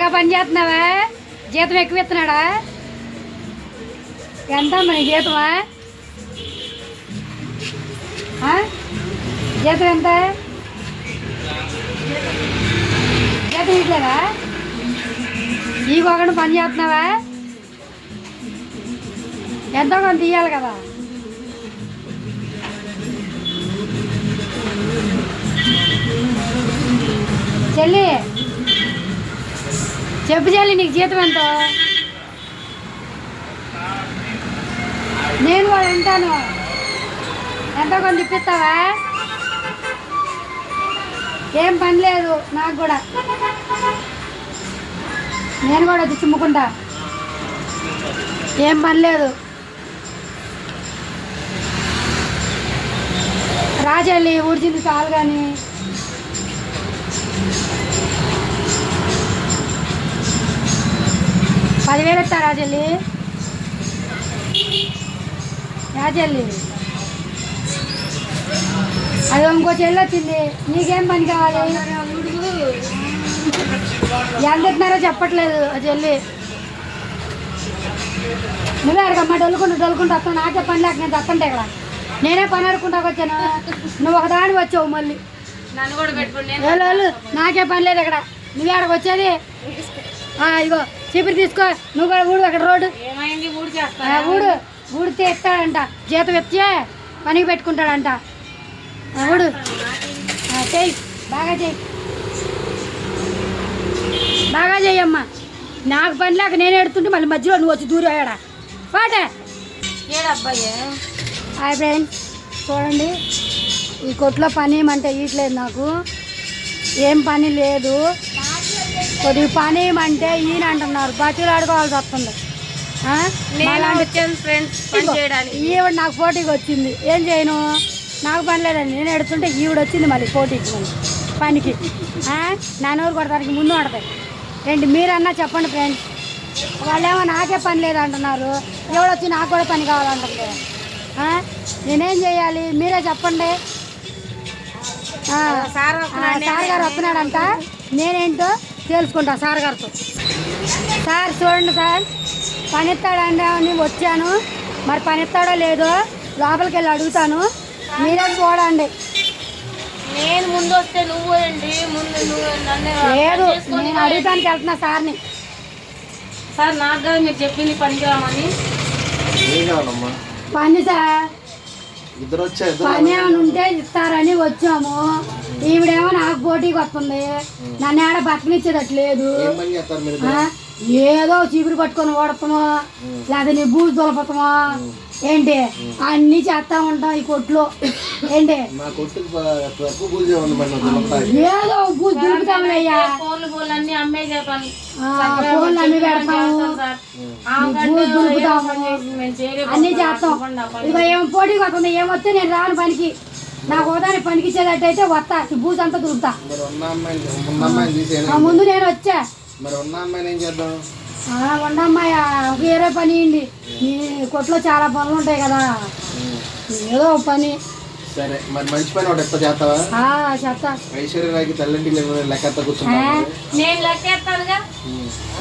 బాగా పని చేస్తున్నావా? జీతం ఎక్కువ ఇస్తున్నాడా? ఎంత మరి జీతమా? ఆ? జీతం ఎంత? జీతం ఇట్లేదా ఈ ఒకటి పని చేస్తున్నావా? ఎంతో కొంత ఇవ్వాలి కదా. చెల్లి చెప్పు చెల్లి నీకు జీతం ఎంత? నేను కూడా వింటాను ఎంత కొంత ఇప్పిస్తావా? ఏం పని లేదు నాకు కూడా. నేను కూడా వచ్చి చిమ్ముకుంటా. ఏం పని లేదు. రాజల్లి ఊడ్చింది చాలు కానీ. పదివేలు ఇస్తా రాజల్లి. రాజల్లి. అది ఇంకో చెల్లి వచ్చింది. నీకేం పని కావాలి? ఎంత ఇస్తున్నారో చెప్పట్లేదు ఆ చెల్లి. నువ్వే అడగమ్మా డొల్లుకుంటూ డొల్లుకుంటూ వస్తావు. నాకే పని లేక నేను వస్తుంటే ఇక్కడ నేనే పని అడుకుంటా వచ్చాను. నువ్వు ఒకదాని వచ్చావు మళ్ళీ. నాకే పని లేదు ఇక్కడ. నువ్వే ఆ, ఇదిగో చీపురు తీసుకో. నువ్వు కూడా ఊడు అక్కడ రోడ్డు. ఏమైంది? ఊడి ఆ, చేస్తా ఊడు ఊడితే ఇస్తాడంట జీతం ఇచ్చే పనికి పెట్టుకుంటాడంట. ఊడు. చెయ్యి. బాగా చెయ్యి. బాగా చెయ్యమ్మా. నాకు పని లేక నేను ఎడుతుంటే మళ్ళీ మధ్యలో నువ్వు వచ్చి దూరాడా పాటే ఏడబ్బాయి? హాయ్ ఫ్రెండ్స్ చూడండి. ఈ కొట్లో పని ఏమంటే ఇయట్లేదు నాకు. ఏం పని లేదు. కొద్దిగా పని ఏమంటే ఈయన అంటున్నారు బతులు ఆడుకోవాల్సి వస్తుంది ఈవిడ నాకు పోటీకి వచ్చింది. ఏం చేయను? నాకు పని లేదండి. నేను ఎడుతుంటే ఈవిడ వచ్చింది మళ్ళీ పోటీకి మళ్ళీ పనికి. ఆ? నా నోరు కొడతానికి ముందు పడతాయి ఏంటి మీరన్నా చెప్పండి ఫ్రెండ్స్. వాళ్ళేమో నాకే పని లేదు అంటున్నారు ఎవడొచ్చి నాకు కూడా పని కావాలంటుంది ఆ? నేనేం చేయాలి? మీరే చెప్పండి. సార్ గారు వస్తున్నాడంట నేనేంటో తెలుసుకుంటా సార్ గారితో. సార్ చూడండి సార్ పని ఇస్తాడండి అని వచ్చాను. మరి పని ఇస్తాడో లేదో లోపలికి వెళ్ళి అడుగుతాను. మీరే చూడండి. నేను ముందు వస్తే నువ్వు ముందు నువ్వు నన్ను లేదు పని నేను అడుగుతానికి వెళ్తున్నా సార్ని. సార్ నాకు కదా మీరు చెప్పింది ఏం కావాలమ్మా పని సార్. ఇద్దరు వచ్చా ఇద్దరు పని ఏమైనా ఉంటే ఇస్తారని వచ్చాము. నాకు పోటీకి వస్తుంది నన్ను ఏడ బతకనిచ్చేటట్లేదు ఏం పని చేస్తారు మీరు ఆ? ఏదో చీపురు పట్టుకొని ఓడతామో. లేదా నీ బూజు దొలపతామో ఏంటి? అన్నీ చేస్తా ఉంటాం ఈ కొట్లో. ఏంటి? ఏదో బూజు ఫోన్లు అమ్మే పెడతాము. బూజు అన్నీ చేస్తాం. ఇదిగో ఏం పోటీకి వస్తుంది ఏమొస్తే నేను రాను పనికి. నాకు ఒకదాని పనికి ఇచ్చేటట్టయితే వస్తా ఈ బూజు అంతా దులుపుతా. మరి ఉన్న అమ్మాయిని ఉన్న అమ్మాయిని తీసేయనా? ఆ ముందు నేను వచ్చా. మరి ఉన్న అమ్మాయిని ఏం చేద్దాం? ఆ, ఉండమ్మాయ వేరే పని ఇయ్యండి. మీ కొట్లో చాలా పనులు ఉంటాయి కదా. ఏదో ఒక పని. సరే మరి మంచి పని ఒకటి ఎప్పుడు చేస్తావా? ఆ, లేకుండా లెక్క నేను లెక్కేస్తానుగా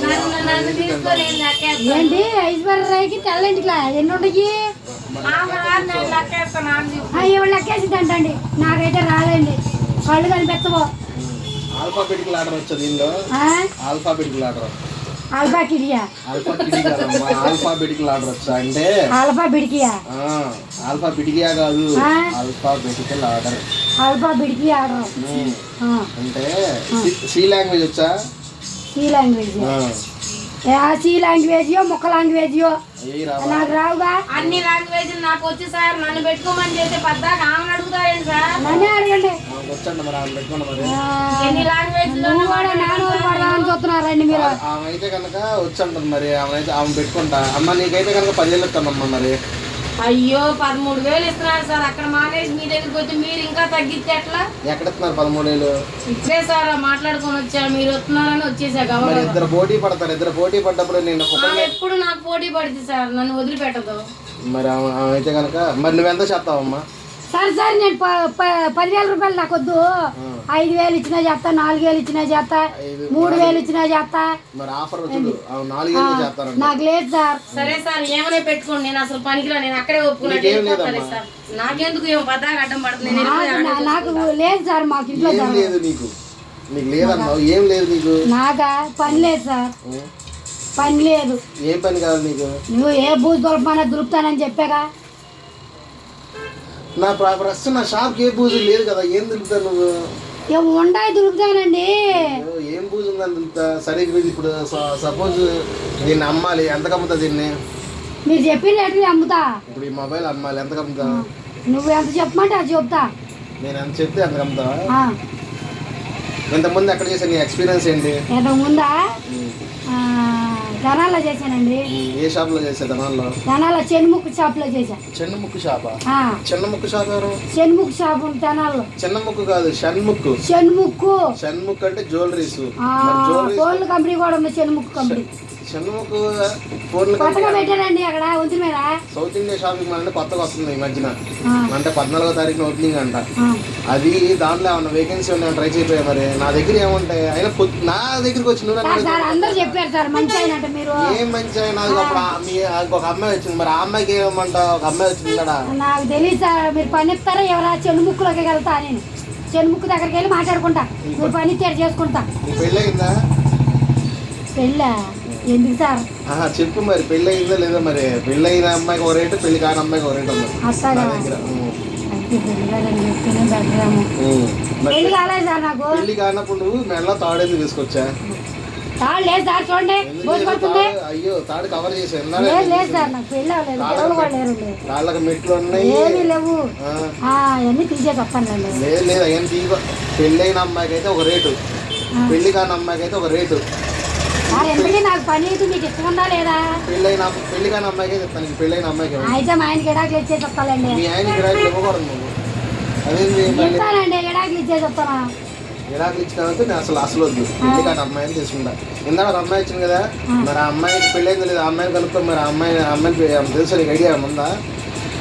నన్ను నన్ను తీసుకో నేను లెక్కేస్తాను ఏంటి? ఐశ్వర్యరాయ్కి తెల్లంటికి ఎన్ని ఉంటాయి ఇవాళ లెక్కేసింది అంటండి నాకైతే రాదండి. కళ్ళు కనిపించవు ఆల్ఫాబెటికల్ ఆర్డర్ వచ్చా దీనిలో? ఆ? ఆల్ఫాబెటికల్ ఆర్డర్ ఆల్ఫా కిడియా ఆల్ఫా కిడి కాదమ్మా ఆల్ఫాబెటికల్ ఆర్డర్ వచ్చా అంటే? ఆల్ఫా బిడికియా ఆ, ఆల్ఫా బిడిగియా కాదు. ఆ? Alphabetical order. ఆల్ఫా బిడికి ఆర్డర్ అంటే సి- లాంగ్వేజ్ వచ్చా? C language. ఏ, సి లాంగ్వేజ్యో ముక్క లాంగ్వేజ్యో ఏయ్ రావా నాకు రావుగా అన్ని లాంగ్వేజ్లు నాకు వచ్చి సార్ నన్ను పెట్టుకోమని చేస్తే పద్దాక ఆమెను అడుగుతారేంటి సార్? ఎన్ని చూస్తున్నారండి మీరు? ఆమె అయితే కనుక వచ్చి మరి ఆమె అయితే ఆమె పెట్టుకుంటా. అమ్మ నీకైతే కనుక పదివేలు ఇస్తానమ్మా మరి. అయ్యో పదమూడు వేలు ఇస్తున్నారు సార్. అక్కడ మానేసి మీ దగ్గరికి వచ్చి మీరు ఇంకా తగ్గిస్తే ఎట్లా? ఎక్కడ ఇస్తున్నారు పదమూడు వేలు ఇప్పుడే సార్ మాట్లాడుకొని వచ్చా మీరు వస్తున్నారని వచ్చేసా మరి ఇద్దరు పోటీ పడతారు. ఇద్దరు పోటీ పడ్డప్పుడు నేను ఎప్పుడు నాకు పోటీ పడుతుంది సార్. నన్ను వదిలిపెట్టదు. మరి ఆమె ఆమె అయితే కనుక మరి నువ్వెంత చేస్తావమ్మా? సార్ సార్ నేను ప- ప- పదివేల రూపాయలు నాకు వద్దు ఐదు వేలు ఇచ్చినా చేస్తా నాలుగు వేలు ఇచ్చినా చేస్తా మూడు వేలు ఇచ్చినా చేస్తా. మరి ఆఫర్ చూడు. ఆ నాలుగేళ్ళు చేస్తారంట. నాకు లేదు సార్. సరే సార్ ఏమైనా పెట్టుకోండి. నేను అసలు పనికిరా నేను అక్కడే. సార్. నాకెందుకు ఏం పద్దాక అడ్డం పడుతుంది. నేను నాకు లేదు సార్ మాకు ఇంట్లో నీకు. నీకు లేదన్నావు. ఏం లేదు నీకు. నాకా? పని లేదు సార్? పని లేదు. ఏం పని కాదు నీకు? నువ్వు ఏ బూజు దొరకమన్నా దులుపుతానని చెప్పాగా? నా ప్ర- ప్రస్తుతం నా షాప్కి ఏ పూజ లేదు కదా ఏం దులుపుతావు నువ్వు? దులుపుతానండి. అయ్యో, ఏం పూజ ఉందని దులుపుతా సరే ఇప్పుడు సపోజ్ దీన్ని అమ్మాలి ఎంత కమ్ముతా దీన్ని? మీరు చెప్పిన రేట్లు అమ్ముతా. ఇప్పుడు ఈ మొబైల్ అమ్మాలి ఎంత కమ్ముతా? నువ్వు ఎంత చెప్పమంటే అది చెప్తా. నేను ఎంత చెప్తే ఎంత కమ్ముతావా ఇంతకుముందు ఎక్కడ చేసా నీ ఎక్స్పీరియన్స్ ఏంటి? ఇంతకు ముందా ఉం. ఆ, ధనాల్లో చేశానండి. ఏ షాప్లో చేసే ధనాల్లో? ధనాల చెన్ముక్కు షాప్లో చేశా చిన్న ముక్కు షాపా? ఆ, చిన్న ముక్కు షాప్ ఎవరు? చెన్ముక్కు షాప్ ధనాల్లో. చిన్న ముక్కు కాదు షణ్ముక్కు. చెన్ముక్కు షణ్ముక్ అంటే జ్యువెలరీస్. ఫోన్ల కంపెనీ కూడా ఉంది చెన్ముక్కు కంపెనీ. ఫోన్లు కొత్తగా పెట్టారండి అక్కడ మీద. సౌత్ ఇండియా షాపింగ్ మాల్ అంటే కొత్తగా వస్తుంది ఈ మధ్యన. అంటే పద్నాలుగో తారీఖున ఓపెనింగ్ అంట. అది దాంట్లో ఏమన్నా వేకెన్సీ ఉన్నాయో? ట్రై చేయపోయా మరి? నా దగ్గర ఏముంటాయి? అయినా పొద్దు- నా దగ్గరికి వచ్చి నువ్వు చెప్పారు సార్ మంచి అయినట్టు మీరు. ఏం మంచి అప్పుడు మీ ఒక అమ్మాయి వచ్చింది. మరి ఆ అమ్మాయికి ఏమంటావు ఒక అమ్మాయి వచ్చింది కదా. నాకు తెలియదు సార్ మీరు పని ఇస్తారా? ఎవరా? చెన్ముక్కులోకి వెళ్తా నేను చెన్ముక్కు దగ్గరికి వెళ్ళి మాట్లాడుకుంటా. మీరు పని ఇచ్చారు చేసుకుంటా. నీ పెళ్ళయిందా? పెళ్ళా? ఎందుకు సార్? చెప్పు మరి పెళ్ళయిందా లేదా మరి? పెళ్ళయిన అమ్మాయికి ఒక రేటు పెళ్ళి కాని అమ్మాయికి ఒక రేటు ఉంది నా దగ్గర పెళ్ళి కాలేదు సార్ నాకు. కానప్పుడు నువ్వు మెడలో తాడేందుకు తీసుకొచ్చా తాడు లేదు సార్ చూడండి. అయ్యో తాడు కవర్ చేసి లేదు లేదు సార్ నాకు పెళ్ళి అవ్వలేదు. పిల్లలు కూడా లేరు లేదు. కాళ్ళకి మెట్లు ఉన్నాయి. ఏమీ లేవు. అవన్నీ లేదు. లేదు తీసుకో పెళ్ళైన అమ్మాయికి అయితే ఒక రేటు. పెళ్ళి కాని అమ్మాయికి అయితే ఒక రేటు. ఎందుకంటే నాకు పని అయితే మీకు ఇష్టం ఉందా లేదా? పెళ్ళైన అమ్మ- పెళ్ళి కాని అమ్మాయికి అయితే ఇస్తాను పెళ్ళైన అమ్మాయికి. అయితే మా ఆయనకి ఎడాకులు ఇచ్చేసి వస్తానండి మీ ఆయన ఇవ్వకూడదు నువ్వు. అదేంటి మళ్ళీ చెప్తానండి ఎడాకులు ఇచ్చేసి వస్తానా గిరాకులు ఇచ్చిన తర్వాత నేను అసలు అసలు వద్దు. పెళ్ళి కాని అమ్మాయిని తీసుకుంటా ఇందాక ఒక అమ్మాయి వచ్చింది కదా మరి ఆ అమ్మాయికి పెళ్ళైంది లేదు ఆ అమ్మాయిని కనుక్కో మరి ఆ అమ్మాయి ఏమన్నా తెలుసా నీకు ఐడియా ఉందా?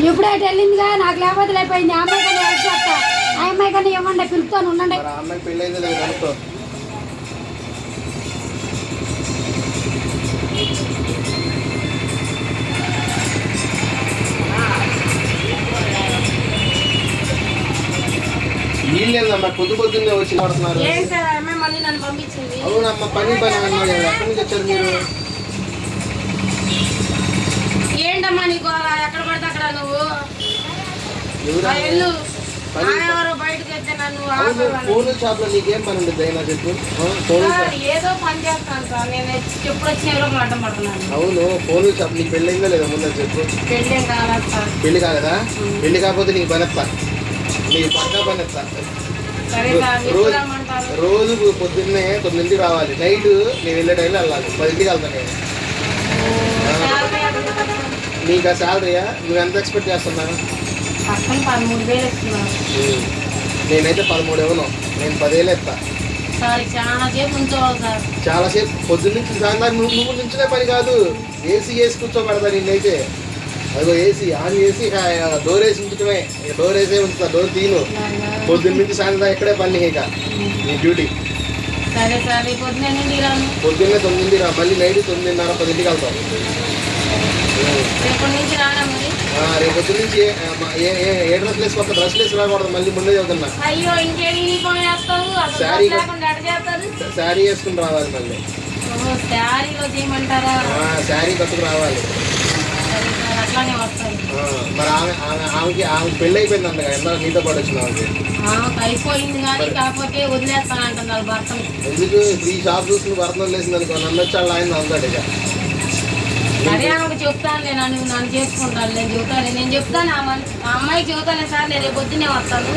ఇప్పుడే అటు వెళ్ళిందిగా నాకు లేకపోతే లేకపోయింది. ఆ అమ్మాయి కన్నా ఆ అమ్మాయి కన్నా ఇవ్వండి పిలుస్తాను ఉండండి. ఆ అమ్మాయికి పెళ్ళైంది లేదు కనుక్కో. వీళ్ళేందమ్మా పొద్దు పొద్దున్నే వచ్చి పడుతున్నారు. అవునమ్మా పని పని అన్నారు. ఎక్కడి నుంచి వచ్చారు మీరు? ఏంటమ్మా నీకు ఎక్కడ పడితే అక్కడ నువ్వు? ఫోన్ షాప్లో నీకేం పని ఉండదు అయినా చెప్పు. ఏదో పని చేస్తాను సార్. నేను ఎప్పుడు వచ్చిన ఎవరో అడ్డం పడుతున్నాను. అవును ఫోన్ షాప్ నీకు పెళ్ళైందా లేదా ముందు చెప్పు. పెళ్ళేం కావాలి సార్? పెళ్ళి కాలేదా? పెళ్ళి కాకపోతే నీకు పని నీకు పక్కా పని సార్ రోజు పొద్దున్నే తొమ్మిదింటికి రావాలి. నైట్ నేను వెళ్ళే టైంలో వెళ్ళాలి. పదింటికి వెళ్తాను నేను? నీకు ఆ శాలరీయా నువ్వు ఎంత ఎక్స్పెక్ట్ చేస్తున్నావు? పక్కన పదమూడు వేలు నేనైతే పదమూడు ఇవ్వను. నేను ఎత్తా. సార్ చాలా సేపు ఉంచోవాలి సార్. పొద్దున్న నుంచి సాయంత్రం నువ్వు నువ్వు నుంచునే పని కాదు. ఏసీ వేసి కూర్చోబెడతా నిన్నైతే. అదిగో ఏసీ ఆన్ చేసి డోర్ వేసి ఉంచుతామే డోర్ వేసే ఉంచుతా డోర్ తీను. పొద్దున్న నుంచి సాయంత్రం ఇక్కడే పని ఇక. నీ డ్యూటీ. సరే సార్ పొద్దున్నే తొమ్మిది రా. మళ్ళీ నైట్ తొమ్మిదిన్నర పదింటికి వెళ్తాం రేపటి నుంచి రానా మరి? ఆ, రేపు పొద్దున్న నుంచి ఏ- డ్రెస్ వేసుకొస్తా డ్రెస్ వేసి రాకూడదు మళ్ళీ ముందే చదువుతున్నా అయ్యో ఇంకేం యూనిఫామ్ వేస్తావు అసలు శారీ డ్రెస్ లేకుండా ఎడ చేస్తారు? శారీ వేసుకుని రావాలి మళ్ళీ. శారీలో చేయమంటారా? శారీ రావాలి. ఆ, మరి ఆమె ఆమె ఆమెకి ఆమెకి పెళ్ళి అయిపోయిందంట కదా ఎంత నీతో పాటు వచ్చిన ఆమెకి. అయిపోయింది కానీ కాకపోతే వదిలేస్తానంటున్నారు భర్తను. ఎందుకు? ఈ షాప్ చూసుకుని భర్తను వదిలేసింది అనుకో నన్ను వచ్చి వాళ్ళ ఆయన అందాడు ఇక. అదే ఆమెకు చెప్తానులే నన్ను నన్ను చేసుకుంటాను నేను చెబుతాను నేను చెప్తాను ఆ అమ్మాయికి చెబుతాను సార్ నేను రేపు పొద్దున్నే వస్తాను.